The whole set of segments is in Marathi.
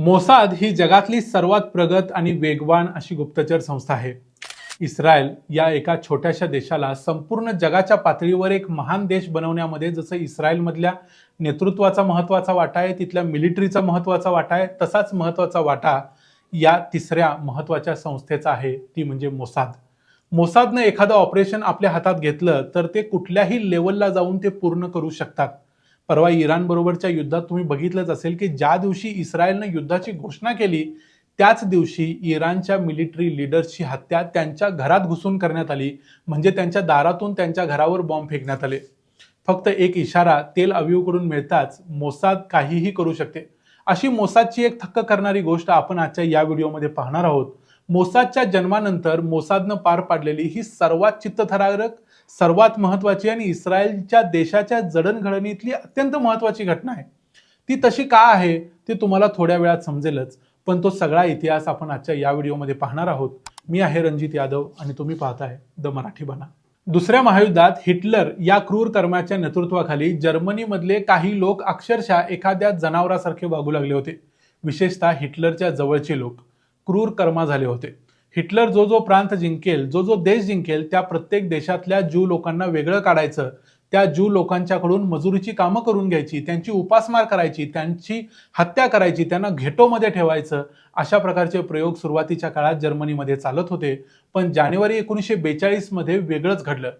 मोसाद ही जगातली सर्वात प्रगत आणि वेगवान अशी गुप्तचर संस्था आहे. इस्रायल या एका छोट्याशा देशाला संपूर्ण जगाच्या पातळीवर एक महान देश बनवण्यामध्ये जसं इस्रायलमधल्या नेतृत्वाचा महत्त्वाचा वाटा आहे तिथल्या मिलिटरीचा महत्त्वाचा वाटा आहे तसाच महत्त्वाचा वाटा या तिसऱ्या महत्त्वाच्या संस्थेचा आहे ती म्हणजे मोसाद. मोसादनं एखादं ऑपरेशन आपल्या हातात घेतलं तर ते कुठल्याही लेवलला जाऊन ते पूर्ण करू शकतात. परवा इराण बरोबरच्या युद्धात तुम्ही बघितलंच असेल की ज्या दिवशी इस्रायलनं युद्धाची घोषणा केली त्याच दिवशी इराणच्या मिलिटरी लिडर्सची हत्या त्यांच्या घरात घुसून करण्यात आली. म्हणजे त्यांच्या दारातून त्यांच्या घरावर बॉम्ब फेकण्यात आले. फक्त एक इशारा तेल अविवकडून मिळताच मोसाद काहीही करू शकते. अशी मोसादची एक थक्क करणारी गोष्ट आपण आजच्या या व्हिडिओमध्ये पाहणार आहोत. मोसादच्या जन्मानंतर मोसादनं पार पाडलेली ही सर्वात चित्तथरारक सर्वात महत्वाची आणि इस्रायलच्या देशाच्या जडणघडणीतली अत्यंत महत्वाची घटना आहे. ती तशी का आहे ते तुम्हाला थोड्या वेळात समजेलच पण तो सगळा इतिहास आपण आजच्या या व्हिडिओमध्ये पाहणार आहोत. मी आहे रणजित यादव आणि तुम्ही पाहताय द मराठी बना. दुसऱ्या महायुद्धात हिटलर या क्रूर कर्माच्या नेतृत्वाखाली जर्मनीमधले काही लोक अक्षरशः एखाद्या जनावरासारखे वागू लागले होते. विशेषतः हिटलरच्या जवळचे लोक. क्रूर कर्मा झाले होते. हिटलर जो जो प्रांत जिंकेल जो जो देश जिंकेल त्या प्रत्येक देशातल्या ज्यू लोकांना वेगळं काढायचं. त्या ज्यू लोकांच्याकडून मजुरीची कामं करून घ्यायची त्यांची उपासमार करायची त्यांची हत्या करायची त्यांना घेटोमध्ये ठेवायचं. अशा प्रकारचे प्रयोग सुरुवातीच्या काळात जर्मनीमध्ये चालत होते. पण जानेवारी एकोणीसशे बेचाळीसमध्ये वेगळंच घडलं.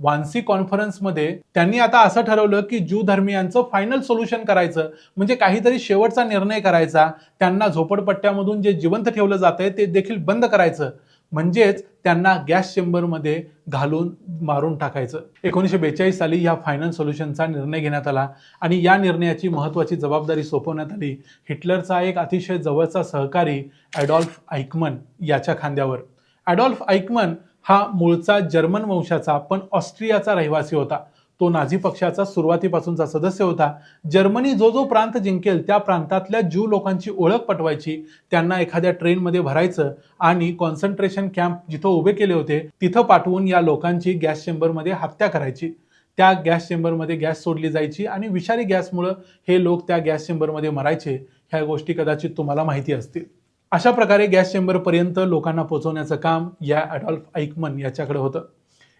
वान्सी कॉन्फरन्समध्ये त्यांनी आता असं ठरवलं की ज्यू धर्मियांचं फायनल सोल्युशन करायचं. म्हणजे काहीतरी शेवटचा निर्णय करायचा. त्यांना झोपडपट्ट्यामधून जे जिवंत ठेवलं जात आहे ते देखील बंद करायचं. म्हणजेच त्यांना गॅस चेंबरमध्ये घालून मारून टाकायचं. एकोणीसशे बेचाळीस साली ह्या फायनल सोल्युशनचा निर्णय घेण्यात आला. आणि या निर्णयाची महत्त्वाची जबाबदारी सोपवण्यात आली. हिटलरचा एक अतिशय जवळचा सहकारी ॲडॉल्फ आयकमन याच्या खांद्यावर. ॲडॉल्फ आयकमन हा मूळचा जर्मन वंशाचा पण ऑस्ट्रियाचा रहिवासी होता. तो नाझी पक्षाचा सुरुवातीपासूनचा सदस्य होता. जर्मनी जो जो प्रांत जिंकेल त्या प्रांतातल्या ज्यू लोकांची ओळख पटवायची त्यांना एखाद्या ट्रेनमध्ये भरायचं आणि कॉन्सन्ट्रेशन कॅम्प जिथं उभे केले होते तिथं पाठवून या लोकांची गॅस चेंबरमध्ये हत्या करायची. त्या गॅस चेंबरमध्ये गॅस सोडली जायची आणि विषारी गॅसमुळं हे लोक त्या गॅस चेंबरमध्ये मरायचे. ह्या गोष्टी कदाचित तुम्हाला माहिती असतील. अशा प्रकारे गॅस चेंबरपर्यंत लोकांना पोहोचवण्याचं काम या ॲडॉल्फ आईकमन याच्याकडे होतं.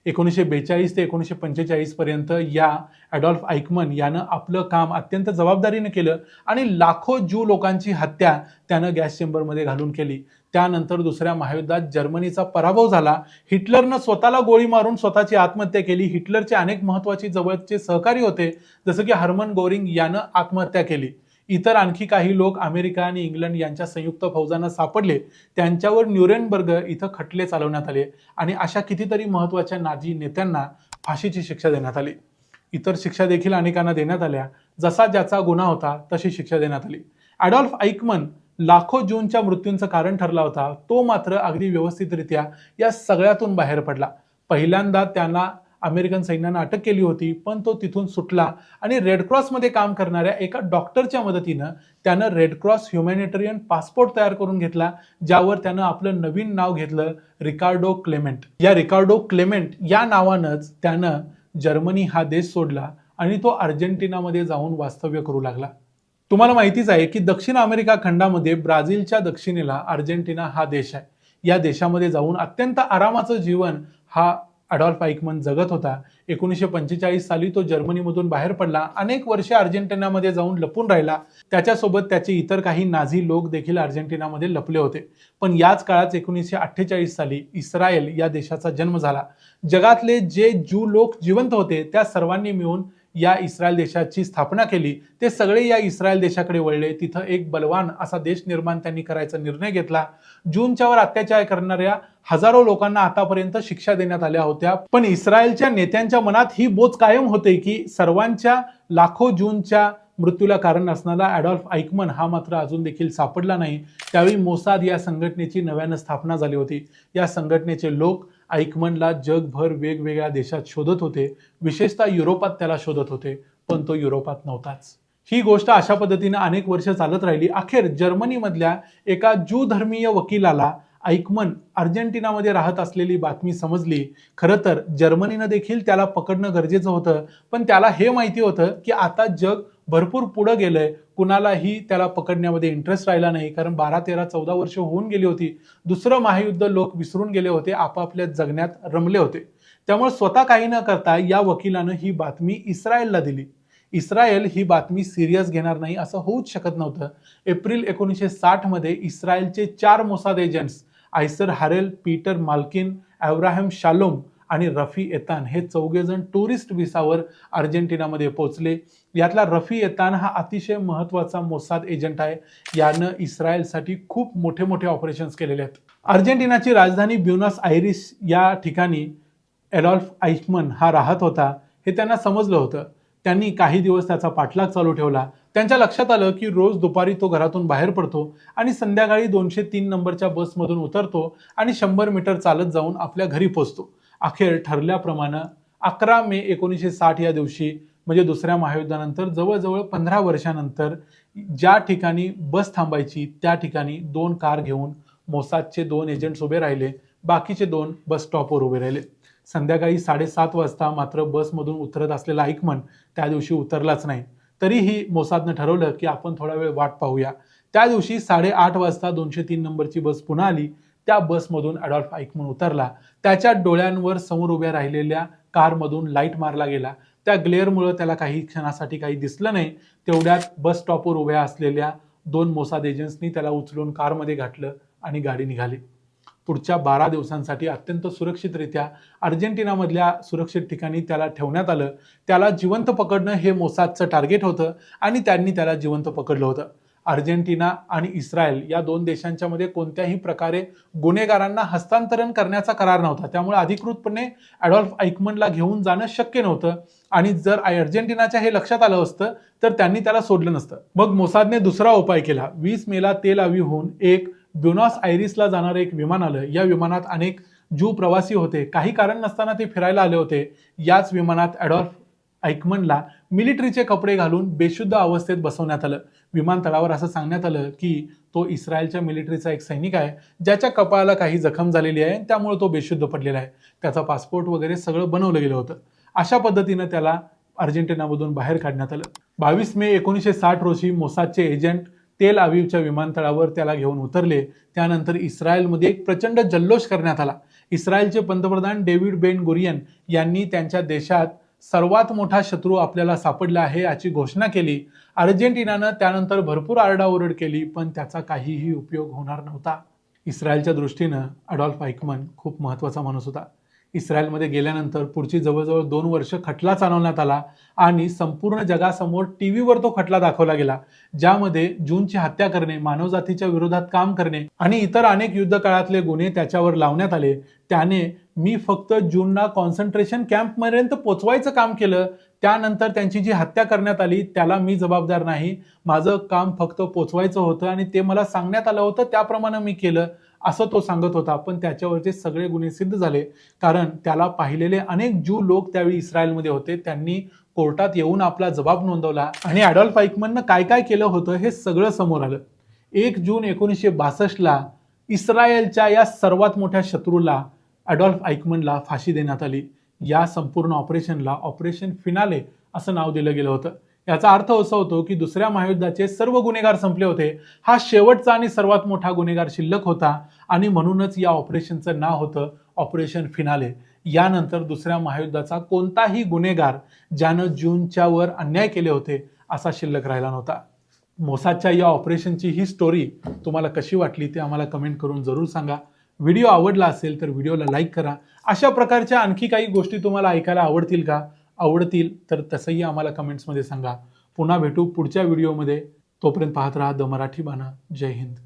एकोणीसशे बेचाळीस ते एकोणीसशे पंचेचाळीस पर्यंत या ॲडॉल्फ आईकमन यानं आपलं काम अत्यंत जबाबदारीनं केलं आणि लाखो ज्यू लोकांची हत्या त्यानं गॅस चेंबरमध्ये घालून केली. त्यानंतर दुसऱ्या महायुद्धात जर्मनीचा पराभव झाला. हिटलरनं स्वतःला गोळी मारून स्वतःची आत्महत्या केली. हिटलरचे अनेक महत्त्वाची जवळचे सहकारी होते. जसं की हर्मन गोरिंग यानं आत्महत्या केली. इतर आणखी काही लोक अमेरिका आणि इंग्लंड यांच्या संयुक्त फौजांना सापडले. त्यांच्यावर न्यूरेनबर्ग इथं खटले चालवण्यात आले आणि अशा कितीतरी महत्त्वाच्या नाझी नेत्यांना फाशीची शिक्षा देण्यात आली. इतर शिक्षा देखील अनेकांना देण्यात आल्या. जसा ज्याचा गुन्हा होता तशी शिक्षा देण्यात आली. ॲडॉल्फ ऐकमन लाखो जूनच्या मृत्यूंचं कारण ठरला होता. तो मात्र अगदी व्यवस्थितरित्या या सगळ्यातून बाहेर पडला. पहिल्यांदा त्यांना अमेरिकन सैन्यानं अटक केली होती पण तो तिथून सुटला. आणि रेडक्रॉसमध्ये काम करणाऱ्या एका डॉक्टरच्या मदतीनं त्यानं रेडक्रॉस ह्युमॅनिटेरियन पासपोर्ट तयार करून घेतला ज्यावर त्यानं आपलं नवीन नाव घेतलं रिकार्डो क्लेमेंट या रिकार्डो क्लेमेंट या नावानंच त्यानं जर्मनी हा देश सोडला आणि तो अर्जेंटिनामध्ये जाऊन वास्तव्य करू लागला. तुम्हाला माहितीच आहे की दक्षिण अमेरिका खंडामध्ये ब्राझीलच्या दक्षिणेला अर्जेंटिना हा देश आहे. या देशामध्ये जाऊन अत्यंत आरामाचं जीवन हा अडॉल्फ आईकमन जगत होता. एकोणीसशे पंचेचाळीस साली तो जर्मनीमधून बाहेर पडला. अनेक वर्षे अर्जेंटिनामध्ये जाऊन लपून राहिला. त्याच्यासोबत त्याचे इतर काही नाझी लोक देखील अर्जेंटिनामध्ये लपले होते. पण याच काळात एकोणीसशे अठ्ठेचाळीस साली इस्रायल या देशाचा जन्म झाला. जगातले जे ज्यू लोक जिवंत होते त्या सर्वांनी मिळून या इस्रायल देशाची स्थापना केली. ते सगळे या इस्रायल देशाकडे वळले. तिथं एक बलवान असा देश निर्माण त्यांनी करायचा निर्णय घेतला. जूनच्यावर अत्याचार करणाऱ्या हजारो लोकांना आतापर्यंत शिक्षा देण्यात आल्या होत्या. पण इस्रायलच्या नेत्यांच्या मनात ही बोच कायम होते की सर्वांच्या लाखो जूनच्या मृत्यूला कारण असणारा ॲडॉल्फ आईकमन हा मात्र अजून देखील सापडला नाही. त्यावेळी मोसाद या संघटनेची नव्यानं स्थापना झाली होती. या संघटनेचे लोक आईकमनला जगभर वेगवेगळ्या देशात शोधत होते. विशेषतः युरोपात त्याला शोधत होते पण तो युरोपात नव्हताच. ही गोष्ट अशा पद्धतीने अनेक वर्ष चालत राहिली. अखेर जर्मनीमधल्या एका ज्यू धर्मीय वकिलाला ऐकमन अर्जेंटिनामध्ये राहत असलेली बातमी समजली. खरं तर जर्मनीनं देखील त्याला पकडणं गरजेचं होतं पण त्याला हे माहिती होतं की आता जग भरपूर पुढं गेलंय. कुणालाही त्याला पकडण्यामध्ये इंटरेस्ट राहिला नाही. कारण बारा तेरा चौदा वर्ष होऊन गेली होती. दुसरं महायुद्ध लोक विसरून गेले होते. आपापल्या जगण्यात रमले होते. त्यामुळे स्वतः काही न करता या वकिलानं ही बातमी इस्रायलला दिली. इस्रायल ही बातमी सिरियस घेणार नाही असं होऊच शकत नव्हतं. एप्रिल एकोणीसशे साठमध्ये इस्रायलचे चार Mossad agents Isser Harel Peter Malkin Avraham Shalom आणि रफी एतान हे चौघेजण टुरिस्ट व्हिसावर अर्जेंटिनामध्ये पोहोचले. यातला रफी एतान हा अतिशय महत्त्वाचा मोसाद एजंट आहे. यानं इस्रायलसाठी खूप मोठे मोठे ऑपरेशन्स केलेले आहेत. अर्जेंटिनाची राजधानी ब्युनॉस आयरिस या ठिकाणी एडॉल्फ आईचमन हा राहत होता. हे त्यांना समजलं होतं. त्यांनी काही दिवस त्याचा पाठलाग चालू ठेवला. त्यांच्या लक्षात आलं की रोज दुपारी तो घरातून बाहेर पडतो आणि संध्याकाळी दोनशे तीन नंबरच्या बसमधून उतरतो आणि शंभर मीटर चालत जाऊन आपल्या घरी पोचतो अखेर ठरल्याप्रमाणे अकरा मे एकोणीसशे साठ या दिवशी म्हणजे दुसऱ्या महायुद्धानंतर जवळजवळ पंधरा वर्षानंतर ज्या ठिकाणी बस थांबायची त्या ठिकाणी दोन कार घेऊन मोसादचे दोन एजंट्स उभे राहिले बाकीचे दोन बस स्टॉपवर उभे राहिले. संध्याकाळी साडेसात वाजता मात्र बसमधून उतरत असलेला ऐकमन त्या दिवशी उतरलाच नाही. तरीही मोसादनं ठरवलं की आपण थोडा वेळ वाट पाहूया. त्या दिवशी साडेआठ वाजता दोनशे तीन नंबरची बस पुन्हा आली. त्या बसमधून अडॉल्फ ऐकमन उतरला. त्याच्या डोळ्यांवर समोर उभ्या राहिलेल्या कारमधून लाइट मारला गेला. त्या ग्लेअरमुळं त्याला काही क्षणासाठी काही दिसलं नाही. तेवढ्यात बस स्टॉपवर उभ्या असलेल्या दोन मोसाद एजंट्सनी त्याला उचलून कारमध्ये घातलं आणि गाडी निघाली. पुढच्या बारा दिवसांसाठी अत्यंत सुरक्षितरित्या अर्जेंटिनामधल्या सुरक्षित ठिकाणी त्याला ठेवण्यात आलं. त्याला जिवंत पकडणं हे मोसादचं टार्गेट होतं आणि त्यांनी त्याला जिवंत पकडलं होतं. अर्जेंटिना आणि इस्रायल या दोन देशांच्या मध्ये कोणत्याही प्रकारे गुन्हेगारांना हस्तांतरण करण्याचा करार नव्हता. त्यामुळे अधिकृतपणे ॲडॉल्फ ऐकमनला घेऊन जाणं शक्य नव्हतं. आणि जर अर्जेंटिनाच्या हे लक्षात आलं असतं तर त्यांनी त्याला सोडलं नसतं. मग मोसादने दुसरा उपाय केला. वीस मेला तेल अवीहून एक ब्युनॉस आयरिसला जाणारं एक विमान आलं. या विमानात अनेक ज्यू प्रवासी होते. काही कारण नसताना ते फिरायला आले होते. याच विमानात ॲडॉल्फ ऐकमनला मिलिटरीचे कपडे घालून बेशुद्ध अवस्थेत बसवण्यात आलं. विमानतळावर असं सांगण्यात आलं की तो इस्रायलच्या मिलिटरीचा एक सैनिक आहे ज्याच्या कपाळाला काही जखम झालेली आहे त्यामुळे तो बेशुद्ध पडलेला आहे. त्याचा पासपोर्ट वगैरे सगळं बनवलं गेलं होतं. अशा पद्धतीनं त्याला अर्जेंटिनामधून बाहेर काढण्यात आलं. बावीस मे एकोणीसशे साठ रोजी मोसादचे एजंट तेल आवीवच्या विमानतळावर त्याला घेऊन उतरले. त्यानंतर इस्रायलमध्ये एक प्रचंड जल्लोष करण्यात आला. इस्रायलचे पंतप्रधान डेव्हिड बेन गुरियन यांनी त्यांच्या देशात सर्वात मोठा शत्रू आपल्याला सापडला आहे याची घोषणा केली. अर्जेंटिनानं त्यानंतर भरपूर आरडाओरड केली पण त्याचा काहीही उपयोग होणार नव्हता. इस्रायलच्या दृष्टीनं अडॉल्फ आयकमन खूप महत्त्वाचा माणूस होता. इस्रायलमध्ये गेल्यानंतर पुढची जवळजवळ दोन वर्ष खटला चालवण्यात आला आणि संपूर्ण जगासमोर टी व्हीवर तो खटला दाखवला गेला ज्यामध्ये जूनची हत्या करणे मानवजातीच्या विरोधात काम करणे आणि इतर अनेक युद्ध काळातले गुन्हे त्याच्यावर लावण्यात आले. त्याने मी फक्त जूनना कॉन्सन्ट्रेशन कॅम्पपर्यंत पोचवायचं काम केलं त्यानंतर त्यांची जी हत्या करण्यात आली त्याला मी जबाबदार नाही. माझं काम फक्त पोचवायचं होतं आणि ते मला सांगण्यात आलं होतं त्याप्रमाणे मी केलं. असं तो सांगत होता. पण त्याच्यावरचे सगळे गुन्हे सिद्ध झाले. कारण त्याला पाहिलेले अनेक ज्यू लोक त्यावेळी इस्रायलमध्ये होते. त्यांनी कोर्टात येऊन आपला जबाब नोंदवला आणि ॲडॉल्फ ऐकमननं काय काय केलं होतं हे सगळं समोर आलं. एक जून एकोणीसशे बासष्टला इस्रायलच्या या सर्वात मोठ्या शत्रूला ॲडॉल्फ ऐकमनला फाशी देण्यात आली. या संपूर्ण ऑपरेशनला ऑपरेशन फिनाले असं नाव दिलं गेलं होतं. याचा अर्थ असा होतो की दुसऱ्या महायुद्धाचे सर्व गुन्हेगार संपले होते. हा शेवटचा आणि सर्वात मोठा गुन्हेगार शिल्लक होता आणि म्हणूनच या ऑपरेशनचं नाव होतं ऑपरेशन फिनाले. यानंतर दुसऱ्या महायुद्धाचा कोणताही गुन्हेगार ज्यानं जूनच्या वर अन्याय केले होते असा शिल्लक राहिला नव्हता. मोसादच्या या ऑपरेशनची ही स्टोरी तुम्हाला कशी वाटली ते आम्हाला कमेंट करून जरूर सांगा. व्हिडिओ आवडला असेल तर व्हिडिओला लाईक करा. अशा प्रकारच्या आणखी काही गोष्टी तुम्हाला ऐकायला आवडतील का? आवडतील तर तसंही आम्हाला कमेंट्समध्ये सांगा. पुन्हा भेटू पुढच्या व्हिडिओमध्ये तोपर्यंत पाहत राहा द मराठी बाणा. जय हिंद.